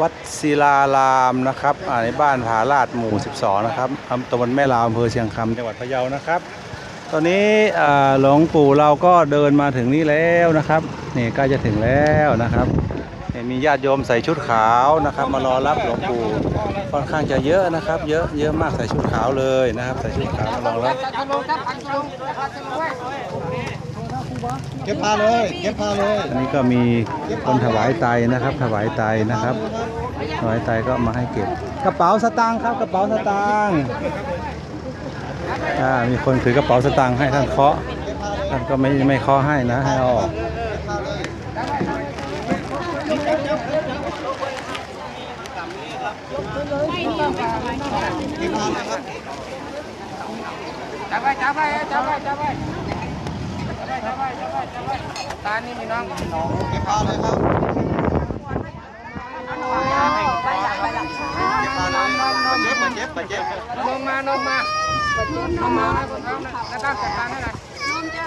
วัดศิลารามนะครับในบ้านผาลาดหมู่ 12 นะครับอำตำบลแม่ลาวอำเภอเชียงคำจังหวัดพะเยานะครับ ตอนนี้หลวงปู่เราก็เดินมาถึงนี่แล้วนะครับนี่ใกล้จะถึงแล้วนะครับมีญาติโยมใส่ชุดขาวนะครับมารอรับหลวงปู่ค่อนข้างจะเยอะนะครับ เยอะเยอะมากใส่ชุดขาวเลยนะครับ ใส่ชุดขาวมารอรับ เก็บผ้าเลย เก็บผ้าเลยอันนี้ก็มีคนถวายไตนะครับ ถวายไตนะครับ ถวายไตก็มาให้เก็บ กระเป๋าสตางค์ครับกระเป๋าสตางค์อ่ามีคนถือกระเป๋าสตางค์ให้ท่านเคาะท่านก็ไม่ไม่เคาะให้นะให้เอาออกจับไว้จับไว้จับไว้จับไว้ ตานี่มีน้องน้องเก็บผ้าเลยครับไปหลังไปหลังเก็บผ้าเลยเจ็บมาเจ็บมาเจ็บลงมาลงมาลงมาบนท้องนะแล้วตั้งจัดการให้หน่อยน้ำจ้า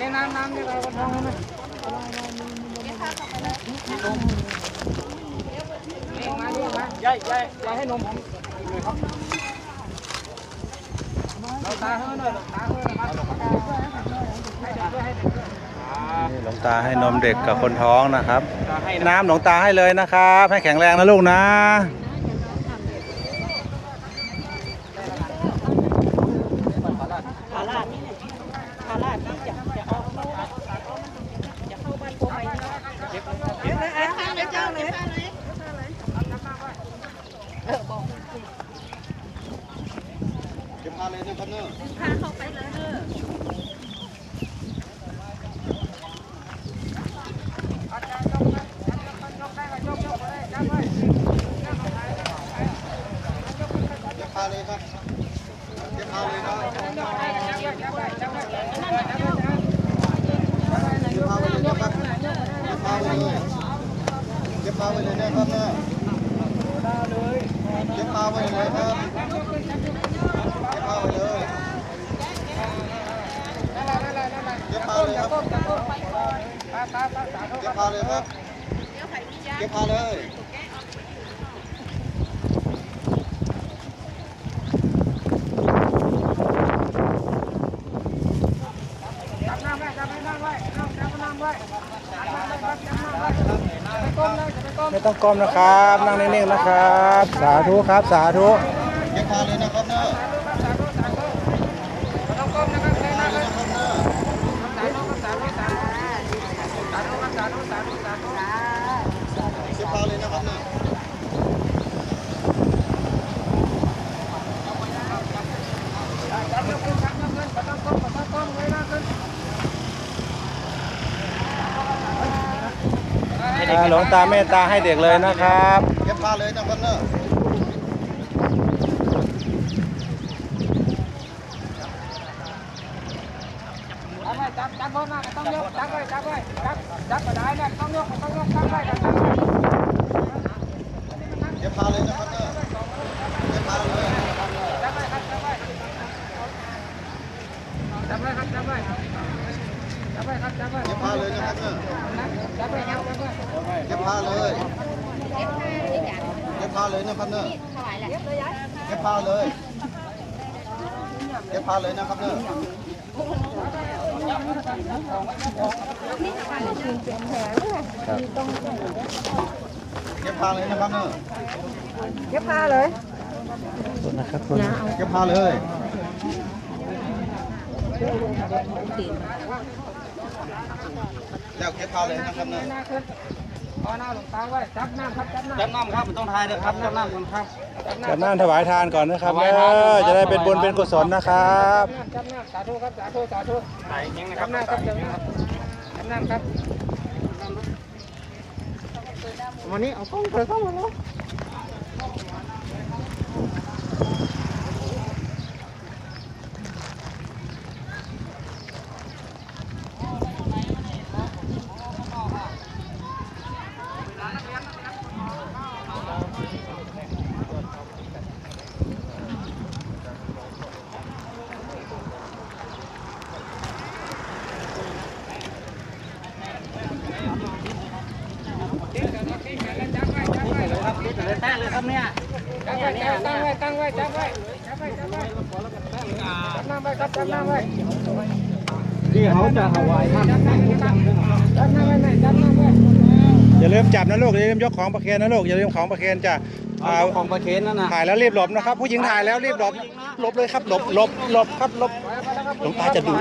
นี่น้ำน้ำนี่เราบนท้องให้หน่อยนี่มานี่มาใหญ่ใหญ่ใหญ่ให้นมผมเลยครับเราตาให้หน่อยตาให้หน่อยมาให้เด็กด้วยให้เด็กด้วย นี่หลวงตาให้นมเด็กกับคนท้องนะครับตาให้น้ำหลวงตาให้เลยนะครับ ให้แข็งแรงนะลูกนะ ผาลาดนี่ผาลาดนี่จะจะออกเข้าจะเข้าบ้านโพไปเก็บเก็บเลยข้างเลยเจ้าเลยเออบอก เก็บผ้าเลยนะครับเนอะ พาเข้าไปเลยเออ เก็บผ้าเลยครับเก็บผ้าเลยนะเก็บผ้าไว้เลยนะครับเก็บเลยเก็บผ้าไว้เลยนะครับเนอะเก็บผ้าไว้เลยครับเก็บผ้าไว้เลยเก็บผ้าเลยครับเก็บผ้าเลยครับเก็บผ้าเลย ไม่ต้องก้มนะครับ นั่งนิ่งๆนะครับ สาธุครับ สาธุ หลวงตาเมตตาให้เด็กเลยนะครับเก็บผ้าเลยนะครับเนอะจับไว้จับจับโบนากต้องยกจับไว้จับไว้จับจับกระไดเนี่ยต้องยกต้องยกจับไว้จับไว้ เก็บผ้าเลยนะครับเนอะเก็บผ้าเลย จับไว้ครับจับไว้จับไว้ครับจับไว้จับไว้ครับจับไว้ เก็บผ้าเลยนะครับเนอะ จับไว้ครับจับไว้ เก็บ ผ้าเลยเก็บผ้าเลยนะครับเนอะเก็บผ้าเลยเก็บผ้าเลยนะครับเนอะเก็บผ้าเลยนะครับเนอะเก็บผ้าเลยนะครับเก็บผ้าเลยแล้วเก็บผ้าเลยนะครับเนอะ หน้าขึ้นเอาหน้าหลงตาไว้จับน้ำครับจับน้ำจับน้ำครับไม่ต้องทายเลยครับจับน้ำก่อนครับจับจัดน้ำน้ำถวายทานก่อนนะครับถวายทานเออครับจะได้เป็นบุญเป็นกุศลนะครับจับน้ำสาธุครับสาธุสาธุใส่ยังนะคจัรับบน้ำครับจับน้ำจับน้ำครับวันนี้เอากล้องเธอเข้ามาแล้ว แตะเลยครับเนี่ยตั้งไว้ตั้งไว้ตั้งไว้จับไว้จับไว้จับไว้จับน้ำไว้ครับจับน้ำไว้ที่เขาจะถวายท่านจับน้ำไว้จับน้ำไว้จับน้ำไว้อย่าลืมจับนะลูกอย่าลืมยกของประเคนนะลูกอย่าลืมของประเคนจ้ะเอาอ่าของประเคนนั่นนะถ่ายแล้วรีบหลบนะครับ ผู้หญิงถ่ายแล้วรีบหลบหลบเลยครับหลบหลบหลบครับหลบหลวงตาจะดู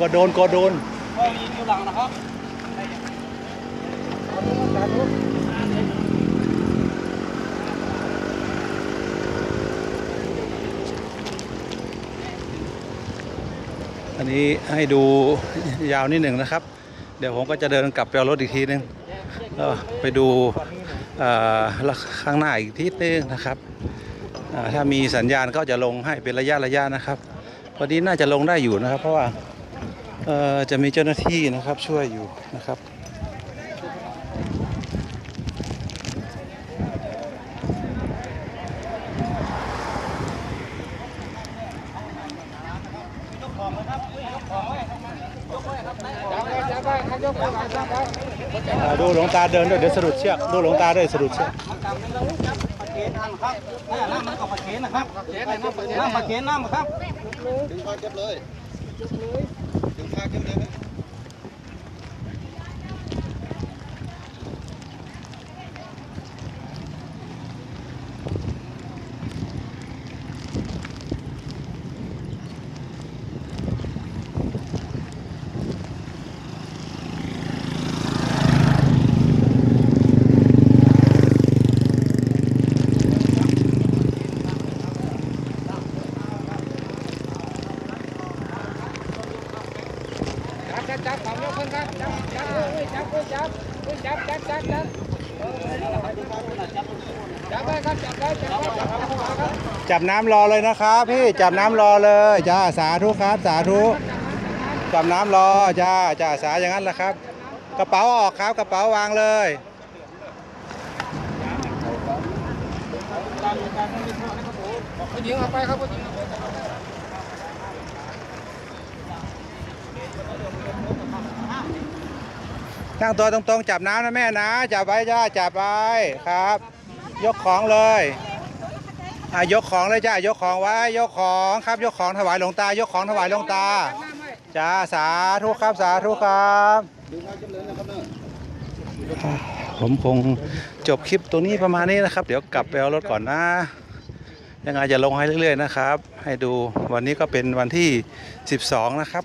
ก็โดนก็โดนพ่อยืนอยู่หลังนะครับ อันนี้ให้ดูยาวนิดหนึ่งนะครับ เดี๋ยวผมก็จะเดินกลับไปเอารถอีกทีนึงก็ไปดูอ่อข้างหน้าอีกทีนึงนะครับถ้ามีสัญญาณก็จะลงให้เป็นระยะระยะนะครับวันนี้น่าจะลงได้อยู่นะครับ เพราะว่าจะมีเจ้าหน้าที่นะครับช่วยอยู่นะครับ จับไว้จับไว้ให้ยกไว้จับไว้ อ่าดูหลวงตาเดินด้วยเดี๋ยวสะดุดเชือกดูหลวงตาด้วยสะดุดเชือกมันจำเป็นแล้วครับประเคนท่านครับเนี่ยน้ำมันก็ประเคนนะครับน้ำประเคนน้ำครับดึงพาเก็บเลยดึงพาเก็บเลยไหม จับจับจับของยกขึ้นครับจับจับเลยจับเลยจับจับจับจับจับจับไว้ครับจับไว้จับไว้จับไว้ครับ จับน้ำรอเลยนะครับพี่จับน้ำรอเลยจ้าสาธุครับ สาธุจับน้ำรอจ้าจ้าสาอย่างนั้นแหละครับ กระเป๋าออกครับกระเป๋าวางเลยผู้หญิงเอาไปครับผู้หญิงนั่งตัวตรงๆ จับน้ำนะแม่นะ จับไว้จ้าจับไว้ครับ ยกของเลย อะยกของเลยจ้ายกของไว้ยกของครับยกของถวายหลวงตายกของถวายหลวงตาจ้าสาธุครับสาธุครับผมคงจบคลิปตรงนี้ประมาณนี้นะครับ เดี๋ยวกลับไปเอารถก่อนนะ ยังไงจะลงให้เรื่อยๆนะครับ ให้ดูวันนี้ก็เป็นวันที่ 12 นะครับ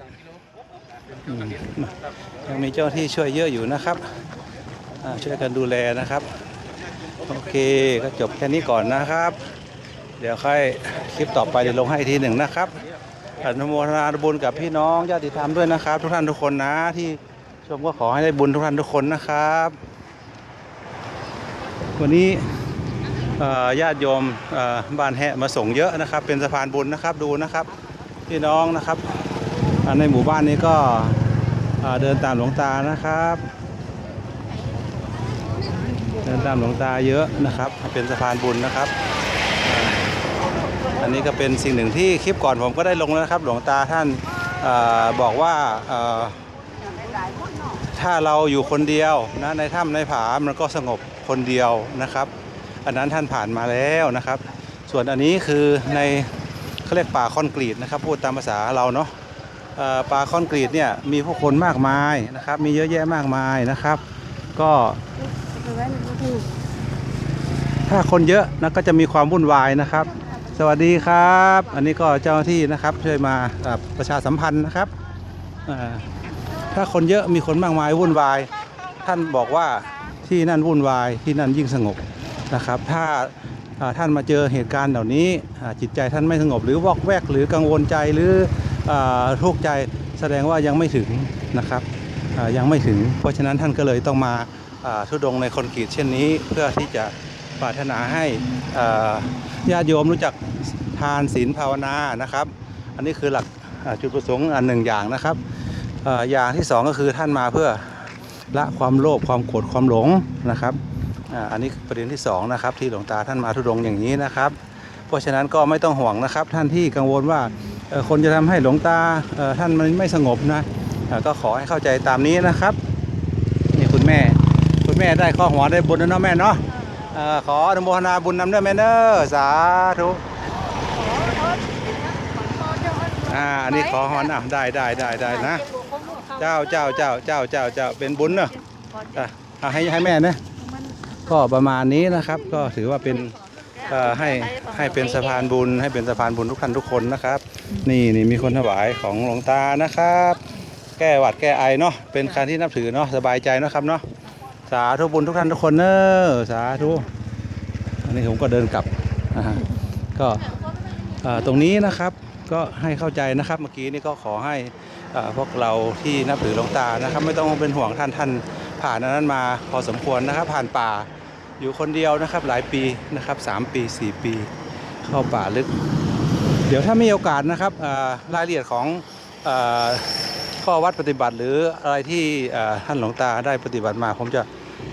ยังมีเจ้าที่ช่วยเยอะอยู่นะครับช่วยกันดูแลนะครับ โอเคก็จบแค่นี้ก่อนนะครับ ดี๋ยวค่อยคลิปต่อไปเดี๋ยวลงให้อีกทีหนึ่งนะครับอนุโมทนาบุญกับพี่น้องญาติธรรมด้วยนะครับ ทุกท่านทุกคนนะที่ชมก็ขอให้ได้บุญทุกท่านทุกคนนะครับ วันนี้ญาติโยมเอ่อบ้านแหะมาส่งเยอะนะครับ เป็นสะพานบุญนะครับดูนะครับพี่น้องนะครับ ในหมู่บ้านนี้ก็เดินตามหลวงตานะครับ เดินตามหลวงตาเยอะนะครับ เป็นสะพานบุญนะครับ อันนี้ก็เป็นสิ่งหนึ่งที่คลิปก่อนผมก็ได้ลงแล้วนะครับ หลวงตาท่านอบอกว่าถ้าเราอยู่คนเดียวนะในถ้ำในผามันก็สงบคนเดียวนะครับ อันนั้นท่านผ่านมาแล้วนะครับ ส่วนอันนี้คือในเขาเรียกป่าคอนกรีตนะครับ พูดตามภาษาเราเนาะป่าคอนกรีตเนี่ยมีผู้คนมากมายนะครับ มีเยอะแยะมากมายนะครับ ก็ถ้าคนเยอะนะก็จะมีความวุ่นวายนะครับ สวัสดีครับ อันนี้ก็เจ้าหน้าที่นะครับช่วยมาประชาสัมพันธ์นะครับ ถ้าคนเยอะมีคนมากมายวุ่นวาย ท่านบอกว่าที่นั่นวุ่นวายที่นั่นยิ่งสงบนะครับ ถ้าท่านมาเจอเหตุการณ์เหล่านี้จิตใจท่านไม่สงบหรือวอกแวกหรือกังวลใจหรือทุกข์ใจแสดงว่ายังไม่ถึงนะครับยังไม่ถึง เพราะฉะนั้นท่านก็เลยต้องมาทุดงในคอนกรีตเช่นนี้เพื่อที่จะ ปรารถนาให้ญาติโยมรู้จักทานศีลภาวนานะครับ อันนี้คือหลักจุดประสงค์อันหนึ่งอย่างนะครับออย่างที่สองก็คือท่านมาเพื่อละความโลภความโกรธความหลงนะครับอ,อันนี้ประเด็นที่สองนะครับที่หลวงตาท่านมาทุดงอย่างนี้นะครับ เพราะฉะนั้นก็ไม่ต้องห่วงนะครับ ท่านที่กังวลว่าคนจะทำให้หลวงตาท่านมันไม่สงบนะก็ขอให้เข้าใจตามนี้นะครับนี่คุณแม่คุณแม่ได้ข้อหัวได้บุญแล้วเนาะแม่เนาะ ขออนุโมทนาบุญนำด้วยแม่เนอร์สาธุอ่าอันนี้ขอฮอนอะได้ได้ได้ได้นะ เจ้าเจ้าเจ้าเจ้าเจ้าเจ้าเป็นบุญเนอะอะให้ให้แม่นะก็ประมาณนี้นะครับ ก็ถือว่าเป็นอ่ให้ให้เป็นสะพานบุญ ให้เป็นสะพานบุญทุกท่านทุกคนนะครับ นี่นี่มีคนถวายของหลวงตานะครับ แก้หวัดแก้ไอเนาะเป็นการที่นับถือเนาะสบายใจเนาะครับเนาะ สาธุบุญทุกท่านทุกคนเนอะสาธุอันนี้ผมก็เดินกลับนะฮะก็ตรงนี้นะครับก็ให้เข้าใจนะครับ เมื่อกี้นี่ก็ขอให้พวกเราที่นับถือหลวงตานะครับ ไม่ต้องเป็นห่วงท่านท่านผ่านนั้นมาพอสมควรนะครับ ผ่านป่าอยู่คนเดียวนะครับ หลายปีนะครับสามปี 4 ปี เข้าป่าลึก เดี๋ยวถ้ามีโอกาสนะครับรายละเอียดของ ข้อวัดปฏิบัติหรืออะไรที่ท่านหลวงตาได้ปฏิบัติมา ผมจะ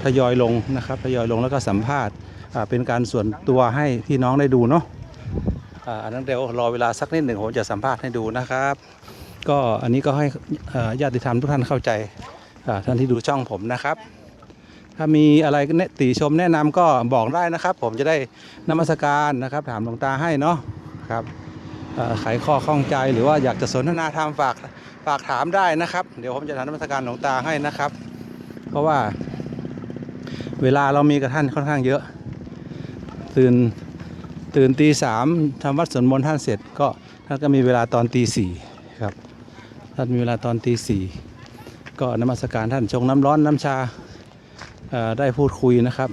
ทยอยลงนะครับทยอยลงแล้วก็สัมภาษณ์เป็นการส่วนตัวให้พี่น้องได้ดูเนาะอันนั้นเดี๋ยวรอเวลาสักนิดหนึ่งผมจะสัมภาษณ์ให้ดูนะครับ ก็อันนี้ก็ให้ญาติธรรมทุกท่านเข้าใจท่านที่ดูช่องผมนะครับ ถ้ามีอะไรติชมแนะนำก็บอกได้นะครับ ผมจะได้นมัสการนะครับ ถามหลวงตาให้เนาะครับไขข้อข้องใจหรือว่าอยากจะสนทนาธรรมฝาก ฝากถามได้นะครับ เดี๋ยวผมจะถามนมัสการหลวงตาให้นะครับ เพราะว่า เวลาเรามีกับท่านค่อนข้างเยอะ ตื่นตื่นตีสามทำวัดสวดมนต์ท่านเสร็จก็ท่านก็มีเวลาตอนตีสี่ครับท่านมีเวลาตอนตีสี่ก็นมัสการท่านชงน้ำร้อนน้ำชาได้พูดคุยนะครับ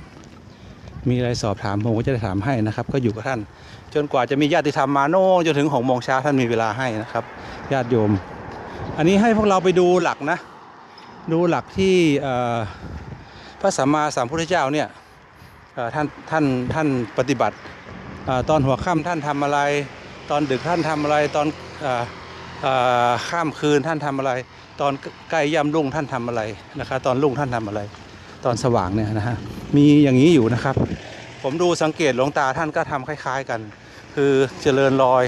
มีอะไรสอบถามผมก็จะได้ถามให้นะครับ ก็อยู่กับท่าน จนกว่าจะมีญาติธรรมมาโน่จนถึงหกโมงเช้าท่านมีเวลาให้นะครับ ญาติโยม อันนี้ให้พวกเราไปดูหลักนะ ดูหลักที่พระสัมมาสัมพุทธเจ้าเนี่ยท่านท่านท่านปฏิบัติอตอนหัวค่ำท่านทำอะไร ตอนดึกท่านทำอะไรตอนออข้ามคืนท่านทำอะไร ตอนใกล้ย่ำรุ่งท่านทำอะไรนะครับตอนรุ่งท่านทำอะไร ตอนสว่างเนี่ยนะฮะมีอย่างนี้อยู่นะครับ ผมดูสังเกตหลวงตาท่านก็ทำคล้าย ๆกัน คือเจริญรอย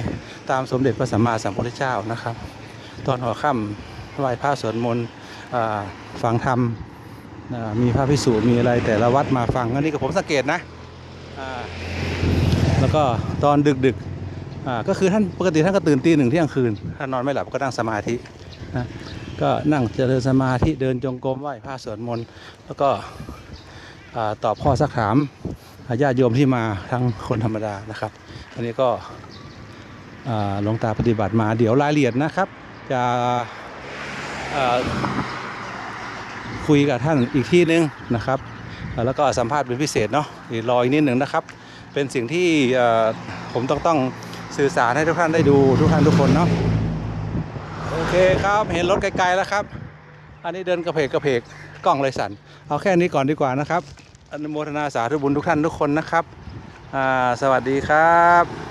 ตามสมเด็จพระสัมมาสัมพุทธเจ้านะครับ ตอนหัวค่ำไหว้พระสวดมนต์อ่าฟังธรรมมีพระพิสูจน์มีอะไรแต่ละวัดมาฟังอันนี้ก็ผมสังเกตนะแล้วก็ตอนดึกๆก็คือท่านปกติท่านก็ตื่นตีหนึ่งเที่ยงคืนท่านนอนไม่หลับก็นั่งสมาธินะก็นั่งเจริญสมาธิเดินจงกรมไหว้พระสวดมนต์แล้วก็ตอบข้อสักถามญาติโยมที่มาทั้งคนธรรมดานะครับ อันนี้ก็หลวงตาปฏิบัติมาเดี๋ยวรายละเอียดนะครับ จะคุยกับท่านอีกที่นึงนะครับ แล้วก็สัมภาษณ์เป็นพิเศษเนาะรออีกนิดหนึ่งนะครับ เป็นสิ่งที่ผมต้องต้องสื่อสารให้ทุกท่านได้ดูทุกท่านทุกคนเนาะโอเคครับเห็นรถไกลๆแล้วครับ อันนี้เดินกระเพกกระเพกกล้องเลยสั่นเอาแค่นี้ก่อนดีกว่านะครับอนุโมทนาสาธุบุญทุกท่านทุกคนนะครับสวัสดีครับ